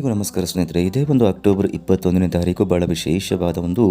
ಎಲ್ಲರಿಗೂ ನಮಸ್ಕಾರ ಸ್ನೇಹಿತರೆ, ಇದೇ ಒಂದು ಅಕ್ಟೋಬರ್ ಇಪ್ಪತ್ತೊಂದನೇ ತಾರೀಕು ಬಹಳ ವಿಶೇಷವಾದ ಒಂದು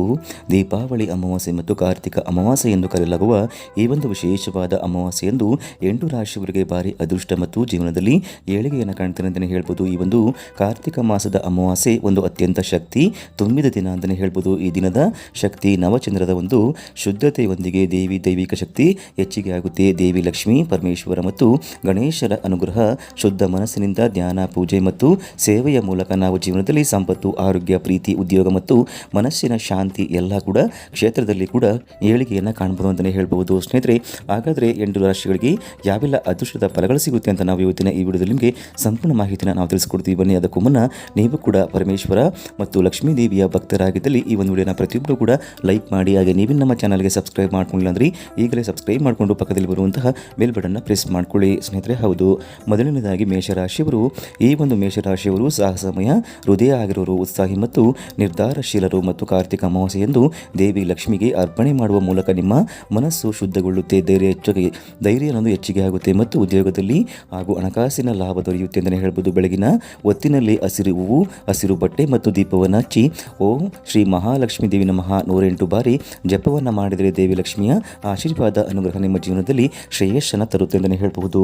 ದೀಪಾವಳಿ ಅಮಾವಾಸ್ಯೆ ಮತ್ತು ಕಾರ್ತಿಕ ಅಮಾವಾಸ್ಯೆ ಎಂದು ಕರೆಯಲಾಗುವ ಈ ಒಂದು ವಿಶೇಷವಾದ ಅಮಾವಾಸ್ಯೆಯಂದು ಎಂಟು ರಾಶಿಯವರಿಗೆ ಭಾರಿ ಅದೃಷ್ಟ ಮತ್ತು ಜೀವನದಲ್ಲಿ ಏಳಿಗೆಯನ್ನು ಕಾಣ್ತಾರೆ ಅಂತಲೇ ಹೇಳ್ಬೋದು. ಈ ಒಂದು ಕಾರ್ತಿಕ ಮಾಸದ ಅಮಾವಾಸ್ಯೆ ಒಂದು ಅತ್ಯಂತ ಶಕ್ತಿ ತುಂಬಿದ ದಿನ ಅಂತಲೇ ಹೇಳ್ಬೋದು. ಈ ದಿನದ ಶಕ್ತಿ ನವಚಂದ್ರದ ಒಂದು ಶುದ್ಧತೆಯೊಂದಿಗೆ ದೇವಿ ದೈವಿಕ ಶಕ್ತಿ ಹೆಚ್ಚಿಗೆ ಆಗುತ್ತೆ. ದೇವಿ ಲಕ್ಷ್ಮಿ, ಪರಮೇಶ್ವರ ಮತ್ತು ಗಣೇಶರ ಅನುಗ್ರಹ ಶುದ್ಧ ಮನಸ್ಸಿನಿಂದ ಧ್ಯಾನ, ಪೂಜೆ ಮತ್ತು ಸೇವೆಯ ಮೂಲಕ ನಾವು ಜೀವನದಲ್ಲಿ ಸಂಪತ್ತು, ಆರೋಗ್ಯ, ಪ್ರೀತಿ, ಉದ್ಯೋಗ ಮತ್ತು ಮನಸ್ಸಿನ ಶಾಂತಿ ಎಲ್ಲ ಕೂಡ ಕ್ಷೇತ್ರದಲ್ಲಿ ಕೂಡ ಏಳಿಗೆಯನ್ನು ಕಾಣಬಹುದು ಅಂತಲೇ ಹೇಳ್ಬೋದು ಸ್ನೇಹಿತರೆ, ಹಾಗಾದರೆ ಎಂಟು ರಾಶಿಗಳಿಗೆ ಯಾವೆಲ್ಲ ಅದೃಷ್ಟದ ಫಲಗಳು ಸಿಗುತ್ತೆ ಅಂತ ನಾವು ಇವತ್ತಿನ ಈ ವಿಡಿಯೋದಲ್ಲಿ ನಿಮಗೆ ಸಂಪೂರ್ಣ ಮಾಹಿತಿನ ನಾವು ತಿಳಿಸ್ಕೊಡ್ತೀವಿ. ಬನ್ನಿ, ಅದಕ್ಕೂ ಮುನ್ನ ನೀವು ಕೂಡ ಪರಮೇಶ್ವರ ಮತ್ತು ಲಕ್ಷ್ಮೀ ದೇವಿಯ ಭಕ್ತರಾಗಿದ್ದಲ್ಲಿ ಈ ಒಂದು ವಿಡಿಯೋನ ಪ್ರತಿಯೊಬ್ಬರು ಕೂಡ ಲೈಕ್ ಮಾಡಿ, ಹಾಗೆ ನೀವು ನಮ್ಮ ಚಾನಲ್ಗೆ ಸಬ್ಸ್ಕ್ರೈಬ್ ಮಾಡ್ಕೊಂಡಿಲ್ಲ ಅಂದರೆ ಈಗಲೇ ಸಬ್ಸ್ಕ್ರೈಬ್ ಮಾಡಿಕೊಂಡು ಪಕ್ಕದಲ್ಲಿ ಬರುವಂತಹ ಬೆಲ್ ಬಟನ್ನ ಪ್ರೆಸ್ ಮಾಡ್ಕೊಳ್ಳಿ. ಸ್ನೇಹಿತರೆ, ಹೌದು. ಮೊದಲನೇದಾಗಿ ಮೇಷರಾಶಿಯವರು, ಈ ಒಂದು ಮೇಷರಾಶಿಯವರು ಸಾಹಸಮಯ ಹೃದಯ ಆಗಿರೋರು ಉತ್ಸಾಹಿ ಮತ್ತು ನಿರ್ಧಾರಶೀಲರು ಮತ್ತು ಕಾರ್ತಿಕ ಅಮಾವಾಸ್ಯೆ ಎಂದು ದೇವಿ ಲಕ್ಷ್ಮಿಗೆ ಅರ್ಪಣೆ ಮಾಡುವ ಮೂಲಕ ನಿಮ್ಮ ಮನಸ್ಸು ಶುದ್ಧಗೊಳ್ಳುತ್ತೆ, ಧೈರ್ಯ ಹೆಚ್ಚಿಗೆ ಧೈರ್ಯ ಅನ್ನೋದು ಹೆಚ್ಚಿಗೆ ಆಗುತ್ತೆ ಮತ್ತು ಉದ್ಯೋಗದಲ್ಲಿ ಹಾಗೂ ಹಣಕಾಸಿನ ಲಾಭ ದೊರೆಯುತ್ತೆ ಅಂತಲೇ ಹೇಳ್ಬೋದು. ಬೆಳಗಿನ ಒತ್ತಿನಲ್ಲಿ ಹಸಿರು ಹೂವು, ಹಸಿರು ಬಟ್ಟೆ ಮತ್ತು ದೀಪವನ್ನು ಹಚ್ಚಿ ಓಂ ಶ್ರೀ ಮಹಾಲಕ್ಷ್ಮೀ ದೇವಿ ನಮಃ. ನೂರೆಂಟು ಬಾರಿ ಜಪವನ್ನು ಮಾಡಿದರೆ ದೇವಿ ಲಕ್ಷ್ಮಿಯ ಆಶೀರ್ವಾದ, ಅನುಗ್ರಹ ನಿಮ್ಮ ಜೀವನದಲ್ಲಿ ಶ್ರೇಯಸ್ಸನ್ನು ತರುತ್ತೆ ಅಂತಲೇ ಹೇಳಬಹುದು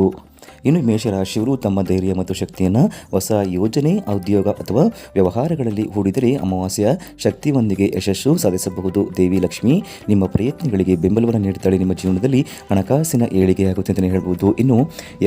ಇನ್ನು ಮೇಷರಾಶಿಯವರು ತಮ್ಮ ಧೈರ್ಯ ಮತ್ತು ಶಕ್ತಿಯನ್ನು ಹೊಸ ಯೋಜನೆ ಉದ್ಯೋಗ ಅಥವಾ ವ್ಯವಹಾರಗಳಲ್ಲಿ ಹೂಡಿದರೆ ಅಮಾವಾಸ್ಯ ಶಕ್ತಿಯೊಂದಿಗೆ ಯಶಸ್ಸು ಸಾಧಿಸಬಹುದು. ದೇವಿ ಲಕ್ಷ್ಮಿ, ನಿಮ್ಮ ಪ್ರಯತ್ನಗಳಿಗೆ ಬೆಂಬಲವನ್ನು ನೀಡುತ್ತಾಳೆ. ನಿಮ್ಮ ಜೀವನದಲ್ಲಿ ಹಣಕಾಸಿನ ಏಳಿಗೆಯಾಗುತ್ತೆ ಅಂತಲೇ ಹೇಳಬಹುದು ಇನ್ನು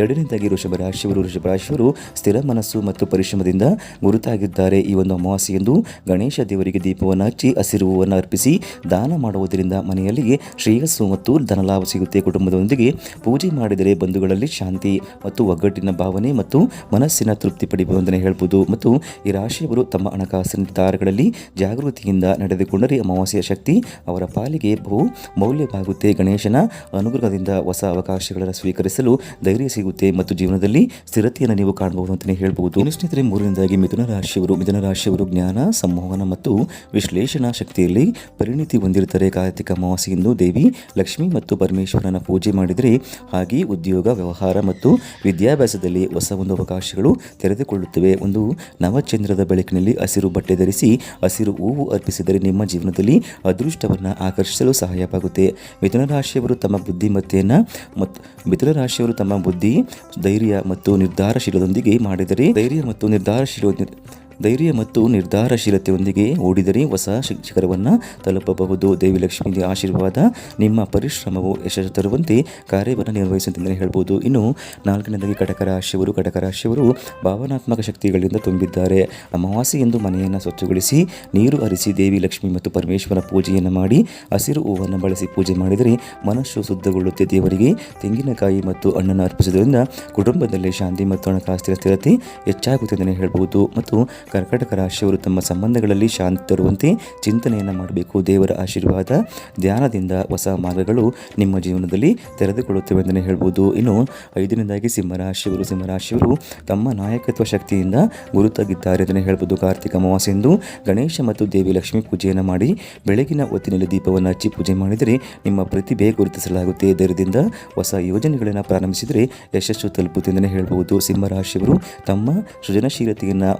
ಎರಡನೇದಾಗಿ ಋಷಭ ರಾಶಿಯವರು. ಸ್ಥಿರ ಮನಸ್ಸು ಮತ್ತು ಪರಿಶ್ರಮದಿಂದ ಗುರುತಾಗಿದ್ದಾರೆ. ಈ ಒಂದು ಅಮಾವಾಸ್ಯೆಯಂದು ಗಣೇಶ ದೇವರಿಗೆ ದೀಪವನ್ನು ಹಚ್ಚಿ ಹಸಿರುವನ್ನು ಅರ್ಪಿಸಿ, ದಾನ ಮಾಡುವುದರಿಂದ ಮನೆಯಲ್ಲಿ ಶ್ರೇಯಸ್ಸು ಮತ್ತು ಧನಲಾಭ ಸಿಗುತ್ತೆ. ಕುಟುಂಬದೊಂದಿಗೆ ಪೂಜೆ ಮಾಡಿದರೆ ಬಂಧುಗಳಲ್ಲಿ ಶಾಂತಿ ಮತ್ತು ಒಗ್ಗಟ್ಟಿನ ಭಾವನೆ ಮತ್ತು ಮನಸ್ಸಿನ ತೃಪ್ತಿ ಪಡಿಬಹುದು ಅಂತಲೇ ಹೇಳ್ಬೋದು. ಮತ್ತು ಈ ರಾಶಿಯವರು ತಮ್ಮ ಹಣಕಾಸಿನ ನಿರ್ಧಾರಗಳಲ್ಲಿ ಜಾಗೃತಿಯಿಂದ ನಡೆದುಕೊಂಡರೆ ಅಮಾವಾಸ್ಯೆಯ ಶಕ್ತಿ ಅವರ ಪಾಲಿಗೆ ಬಹು ಮೌಲ್ಯವಾಗುತ್ತೆ. ಗಣೇಶನ ಅನುಗ್ರಹದಿಂದ ಹೊಸ ಅವಕಾಶಗಳನ್ನು ಸ್ವೀಕರಿಸಲು ಧೈರ್ಯ ಸಿಗುತ್ತೆ ಮತ್ತು ಜೀವನದಲ್ಲಿ ಸ್ಥಿರತೆಯನ್ನು ನೀವು ಕಾಣಬಹುದು ಅಂತಲೇ ಹೇಳಬಹುದು. ಸ್ನೇಹಿತರೆ, ಮೂರನೇದಾಗಿ ಮಿಥುನ ರಾಶಿಯವರು ಮಿಥುನ ರಾಶಿಯವರು ಜ್ಞಾನ, ಸಂವಹನ ಮತ್ತು ವಿಶ್ಲೇಷಣಾ ಶಕ್ತಿಯಲ್ಲಿ ಪರಿಣಿತಿ ಹೊಂದಿರುತ್ತಾರೆ. ಕಾರ್ತಿಕ ಅಮಾವಾಸ್ಯೆಯಂದು ದೇವಿ ಲಕ್ಷ್ಮಿ ಮತ್ತು ಪರಮೇಶ್ವರನ ಪೂಜೆ ಮಾಡಿದರೆ ಹಾಗೆ ಉದ್ಯೋಗ, ವ್ಯವಹಾರ ಮತ್ತು ವಿದ್ಯಾಭ್ಯಾಸದಲ್ಲಿ ಹೊಸ ಒಂದು ಅವಕಾಶಗಳು ತೆರೆದುಕೊಳ್ಳುತ್ತವೆ. ಒಂದು ನವಚಂದ್ರದ ಬೆಳಕಿನಲ್ಲಿ ಹಸಿರು ಬಟ್ಟೆ ಧರಿಸಿ ಹಸಿರು ಹೂವು ಅರ್ಪಿಸಿದರೆ ನಿಮ್ಮ ಜೀವನದಲ್ಲಿ ಅದೃಷ್ಟವನ್ನು ಆಕರ್ಷಿಸಲು ಸಹಾಯವಾಗುತ್ತೆ. ಮಿಥುನ ರಾಶಿಯವರು ತಮ್ಮ ಬುದ್ಧಿಮತ್ತೆಯನ್ನು ಮತ್ತು ಮಿಥುನ ರಾಶಿಯವರು ತಮ್ಮ ಬುದ್ಧಿ, ಧೈರ್ಯ ಮತ್ತು ನಿರ್ಧಾರಶೀಲದೊಂದಿಗೆ ಮಾಡಿದರೆ, ಧೈರ್ಯ ಮತ್ತು ನಿರ್ಧಾರಶೀಲ ಧೈರ್ಯ ಮತ್ತು ನಿರ್ಧಾರಶೀಲತೆಯೊಂದಿಗೆ ಓಡಿದರೆ ಹೊಸ ಶಿಕ್ಷಕರವನ್ನು ತಲುಪಬಹುದು. ದೇವಿ ಲಕ್ಷ್ಮಿಯ ಆಶೀರ್ವಾದ ನಿಮ್ಮ ಪರಿಶ್ರಮವು ಯಶಸ್ಸು ತರುವಂತೆ ಕಾರ್ಯವನ್ನು ನಿರ್ವಹಿಸುವಂತೆ ಹೇಳ್ಬೋದು. ಇನ್ನು ನಾಲ್ಕನೇದಾಗಿ ಕಟಕ ರಾಶಿಯವರು ಕಟಕ ರಾಶಿಯವರು ಭಾವನಾತ್ಮಕ ಶಕ್ತಿಗಳಿಂದ ತುಂಬಿದ್ದಾರೆ. ಅಮಾವಾಸ್ಯೆ ಎಂದು ಮನೆಯನ್ನು ಸ್ವಚ್ಛಗೊಳಿಸಿ, ನೀರು ಹರಿಸಿ ದೇವಿ ಲಕ್ಷ್ಮಿ ಮತ್ತು ಪರಮೇಶ್ವರ ಪೂಜೆಯನ್ನು ಮಾಡಿ, ಹಸಿರು ಹೂವನ್ನು ಬಳಸಿ ಪೂಜೆ ಮಾಡಿದರೆ ಮನಸ್ಸು ಶುದ್ಧಗೊಳ್ಳುತ್ತೆ. ದೇವರಿಗೆ ತೆಂಗಿನಕಾಯಿ ಮತ್ತು ಹಣ್ಣನ್ನು ಅರ್ಪಿಸುವುದರಿಂದ ಕುಟುಂಬದಲ್ಲಿ ಶಾಂತಿ ಮತ್ತು ಹಣಕಾಸಿನ ಸ್ಥಿರತೆ ಹೆಚ್ಚಾಗುತ್ತದೆ ಅಂತಲೇ ಹೇಳ್ಬೋದು. ಮತ್ತು ಕರ್ಕಟಕ ರಾಶಿಯವರು ತಮ್ಮ ಸಂಬಂಧಗಳಲ್ಲಿ ಶಾಂತಿ ತರುವಂತೆ ಚಿಂತನೆಯನ್ನು ಮಾಡಬೇಕು. ದೇವರ ಆಶೀರ್ವಾದ, ಧ್ಯಾನದಿಂದ ಹೊಸ ಮಾರ್ಗಗಳು ನಿಮ್ಮ ಜೀವನದಲ್ಲಿ ತೆರೆದುಕೊಳ್ಳುತ್ತವೆ ಅಂತಲೇ ಹೇಳ್ಬೋದು. ಇನ್ನು ಐದನೇದಾಗಿ ಸಿಂಹರಾಶಿಯವರು ಸಿಂಹರಾಶಿಯವರು ತಮ್ಮ ನಾಯಕತ್ವ ಶಕ್ತಿಯಿಂದ ಗುರುತಾಗಿದ್ದಾರೆ ಅಂತಲೇ ಹೇಳ್ಬೋದು. ಕಾರ್ತಿಕ ಅಮಾವಾಸ್ಯೆಂದು ಗಣೇಶ ಮತ್ತು ದೇವಿ ಲಕ್ಷ್ಮಿ ಪೂಜೆಯನ್ನು ಮಾಡಿ ಬೆಳಗಿನ ಹೊತ್ತಿನಲ್ಲಿ ದೀಪವನ್ನು ಹಚ್ಚಿ ಪೂಜೆ ಮಾಡಿದರೆ ನಿಮ್ಮ ಪ್ರತಿಭೆ ಗುರುತಿಸಲಾಗುತ್ತೆ. ಧೈರ್ಯದಿಂದ ಹೊಸ ಯೋಜನೆಗಳನ್ನು ಪ್ರಾರಂಭಿಸಿದರೆ ಯಶಸ್ಸು ತಲುಪುತ್ತೆ ಅಂತಲೇ ಹೇಳ್ಬೋದು. ಸಿಂಹರಾಶಿಯವರು ತಮ್ಮ ಸೃಜನಶೀಲತೆಯನ್ನು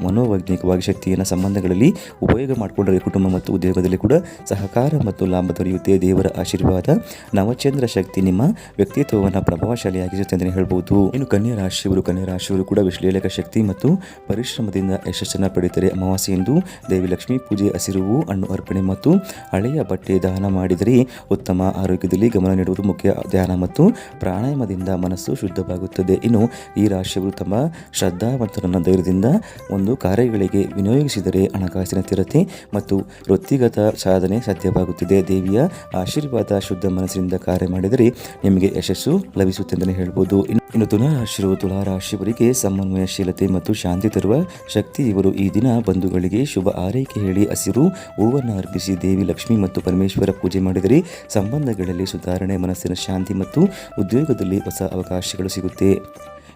ಮನೋವೈಜ್ಞಾನಿಕವಾಗಿ ಶಕ್ತಿಯನ್ನು ಸಂಬಂಧಗಳಲ್ಲಿ ಉಪಯೋಗ ಮಾಡಿಕೊಂಡರೆ ಕುಟುಂಬ ಮತ್ತು ಉದ್ಯೋಗದಲ್ಲಿ ಕೂಡ ಸಹಕಾರ ಮತ್ತು ಲಾಭ ದೊರೆಯುತ್ತೆ. ದೇವರ ಆಶೀರ್ವಾದ ನವಚಂದ್ರ ಶಕ್ತಿ ನಿಮ್ಮ ವ್ಯಕ್ತಿತ್ವವನ್ನು ಪ್ರಭಾವಶಾಲಿಯಾಗಿರುತ್ತೆ ಅಂತಲೇ ಹೇಳ್ಬೋದು. ಇನ್ನು ಕನ್ಯಾ ರಾಶಿಯವರು ಕನ್ಯಾ ರಾಶಿಯವರು ಕೂಡ ವಿಶ್ಲೇಷಕ ಶಕ್ತಿ ಮತ್ತು ಪರಿಶ್ರಮದಿಂದ ಯಶಸ್ಸನ್ನು ಪಡೆಯುತ್ತಾರೆ ಅಮಾವಾಸ್ಯೆಯಂದು ದೇವಿ ಲಕ್ಷ್ಮಿ ಪೂಜೆ ಹಸಿರು ಹಣ್ಣು ಅರ್ಪಣೆ ಮತ್ತು ಹಳೆಯ ಬಟ್ಟೆ ದಾನ ಮಾಡಿದರೆ ಉತ್ತಮ ಆರೋಗ್ಯದಲ್ಲಿ ಗಮನ ನೀಡುವುದು ಮುಖ್ಯ. ಧ್ಯಾನ ಮತ್ತು ಪ್ರಾಣಾಯಾಮದಿಂದ ಮನಸ್ಸು ಶುದ್ಧವಾಗುತ್ತದೆ. ಇನ್ನು ಈ ರಾಶಿಯವರು ತಮ್ಮ ಶ್ರದ್ಧಾ ಮತ್ತು ಧೈರ್ಯದಿಂದ ಒಂದು ಕಾರ್ಯಗಳಿಗೆ ವಿನಿಯೋಗಿಸಿದರೆ ಹಣಕಾಸಿನ ಸ್ಥಿರತೆ ಮತ್ತು ವೃತ್ತಿಗತ ಸಾಧನೆ ಸಾಧ್ಯವಾಗುತ್ತಿದೆ. ದೇವಿಯ ಆಶೀರ್ವಾದ ಶುದ್ಧ ಮನಸ್ಸಿನಿಂದ ಕಾರ್ಯ ಮಾಡಿದರೆ ನಿಮಗೆ ಯಶಸ್ಸು ಲಭಿಸುತ್ತೆ ಅಂತಲೇ ಹೇಳ್ಬೋದು. ಇನ್ನು ತುಲಾರಾಶಿರು ತುಲಾರಾಶಿಯವರಿಗೆ ಸಮನ್ವಯಶೀಲತೆ ಮತ್ತು ಶಾಂತಿ ತರುವ ಶಕ್ತಿ ಇವರು ಈ ದಿನ ಬಂಧುಗಳಿಗೆ ಶುಭ ಆರೈಕೆ ಹೇಳಿ ಹಸಿರು ಹೂವನ್ನು ಅರ್ಪಿಸಿ ದೇವಿ ಲಕ್ಷ್ಮಿ ಮತ್ತು ಪರಮೇಶ್ವರ ಪೂಜೆ ಮಾಡಿದರೆ ಸಂಬಂಧಗಳಲ್ಲಿ ಸುಧಾರಣೆ, ಮನಸ್ಸಿನ ಶಾಂತಿ ಮತ್ತು ಉದ್ಯೋಗದಲ್ಲಿ ಹೊಸ ಅವಕಾಶಗಳು ಸಿಗುತ್ತೆ.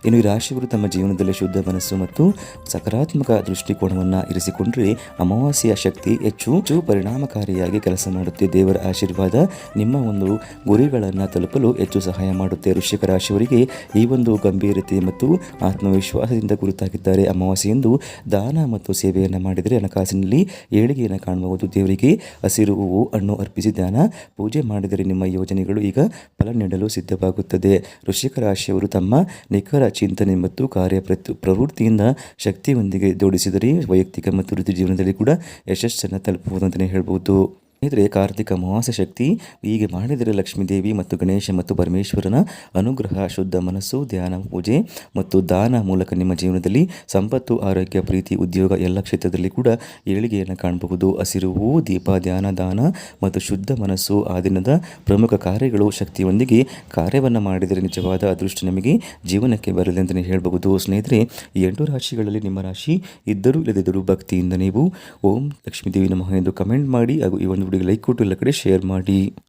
ಇನ್ನು ಈ ರಾಶಿಯವರು ತಮ್ಮ ಜೀವನದಲ್ಲಿ ಶುದ್ಧ ಮನಸ್ಸು ಮತ್ತು ಸಕಾರಾತ್ಮಕ ದೃಷ್ಟಿಕೋನವನ್ನು ಇರಿಸಿಕೊಂಡ್ರೆ ಅಮಾವಾಸ್ಯೆಯ ಶಕ್ತಿ ಹೆಚ್ಚು ಹೆಚ್ಚು ಪರಿಣಾಮಕಾರಿಯಾಗಿ ಕೆಲಸ ಮಾಡುತ್ತೆ. ದೇವರ ಆಶೀರ್ವಾದ ನಿಮ್ಮ ಒಂದು ಗುರಿಗಳನ್ನು ತಲುಪಲು ಹೆಚ್ಚು ಸಹಾಯ ಮಾಡುತ್ತೆ. ವೃಶ್ಚಿಕ ರಾಶಿಯವರಿಗೆ ಈ ಒಂದು ಗಂಭೀರತೆ ಮತ್ತು ಆತ್ಮವಿಶ್ವಾಸದಿಂದ ಗುರುತಾಗಿದ್ದಾರೆ. ಅಮಾವಾಸ್ಯೆಂದು ದಾನ ಮತ್ತು ಸೇವೆಯನ್ನು ಮಾಡಿದರೆ ಹಣಕಾಸಿನಲ್ಲಿ ಏಳಿಗೆಯನ್ನು ಕಾಣಬಹುದು. ದೇವರಿಗೆ ಹಸಿರು ಹೂವು, ಹಣ್ಣು ಅರ್ಪಿಸಿ ದಾನ ಪೂಜೆ ಮಾಡಿದರೆ ನಿಮ್ಮ ಯೋಜನೆಗಳು ಈಗ ಫಲ ನೀಡಲು ಸಿದ್ಧವಾಗುತ್ತದೆ. ವೃಶ್ಚಿಕ ರಾಶಿಯವರು ತಮ್ಮ ನಿಖರ ಚಿಂತನೆ ಮತ್ತು ಕಾರ್ಯ ಪ್ರವೃತ್ತಿಯಿಂದ ಶಕ್ತಿಯೊಂದಿಗೆ ಜೋಡಿಸಿದರೆ ವೈಯಕ್ತಿಕ ಮತ್ತು ವೃತ್ತಿ ಜೀವನದಲ್ಲಿ ಕೂಡ ಯಶಸ್ಸನ್ನು ತಲುಪಬಹುದು ಅಂತಲೇ ಹೇಳ್ಬೋದು. ಸ್ನೇಹಿತರೆ, ಕಾರ್ತಿಕ ಶಕ್ತಿ, ಹೀಗೆ ಮಾಡಿದರೆ ಲಕ್ಷ್ಮೀದೇವಿ ಮತ್ತು ಗಣೇಶ ಮತ್ತು ಪರಮೇಶ್ವರನ ಅನುಗ್ರಹ, ಶುದ್ಧ ಮನಸ್ಸು, ಧ್ಯಾನ, ಪೂಜೆ ಮತ್ತು ದಾನ ಮೂಲಕ ನಿಮ್ಮ ಜೀವನದಲ್ಲಿ ಸಂಪತ್ತು, ಆರೋಗ್ಯ, ಪ್ರೀತಿ, ಉದ್ಯೋಗ ಎಲ್ಲ ಕ್ಷೇತ್ರದಲ್ಲಿ ಕೂಡ ಏಳಿಗೆಯನ್ನು ಕಾಣಬಹುದು. ಹಸಿರು ಹೂವು ದೀಪ, ಧ್ಯಾನ, ದಾನ ಮತ್ತು ಶುದ್ಧ ಮನಸ್ಸು ಆ ದಿನದ ಪ್ರಮುಖ ಕಾರ್ಯಗಳು ಶಕ್ತಿಯೊಂದಿಗೆ ಕಾರ್ಯವನ್ನು ಮಾಡಿದರೆ ನಿಜವಾದ ಅದೃಷ್ಟ ನಿಮಗೆ ಜೀವನಕ್ಕೆ ಬರಲಿ ಅಂತಲೇ ಹೇಳಬಹುದು. ಸ್ನೇಹಿತರೆ, ಈ ಎಂಟು ರಾಶಿಗಳಲ್ಲಿ ನಿಮ್ಮ ರಾಶಿ ಇದ್ದರೂ ಇಲ್ಲದಿದ್ದರೂ ಭಕ್ತಿಯಿಂದ ನೀವು ಓಂ ಲಕ್ಷ್ಮೀದೇವಿ ನಮಃ ಎಂದು ಕಮೆಂಟ್ ಮಾಡಿ ಹಾಗೂ ಈ ಒಂದು ವಿಡಿಯೋಗೆ ಲೈಕ್ ಕೊಟ್ಟು ಎಲ್ಲ ಕಡೆ ಶೇರ್ ಮಾಡಿ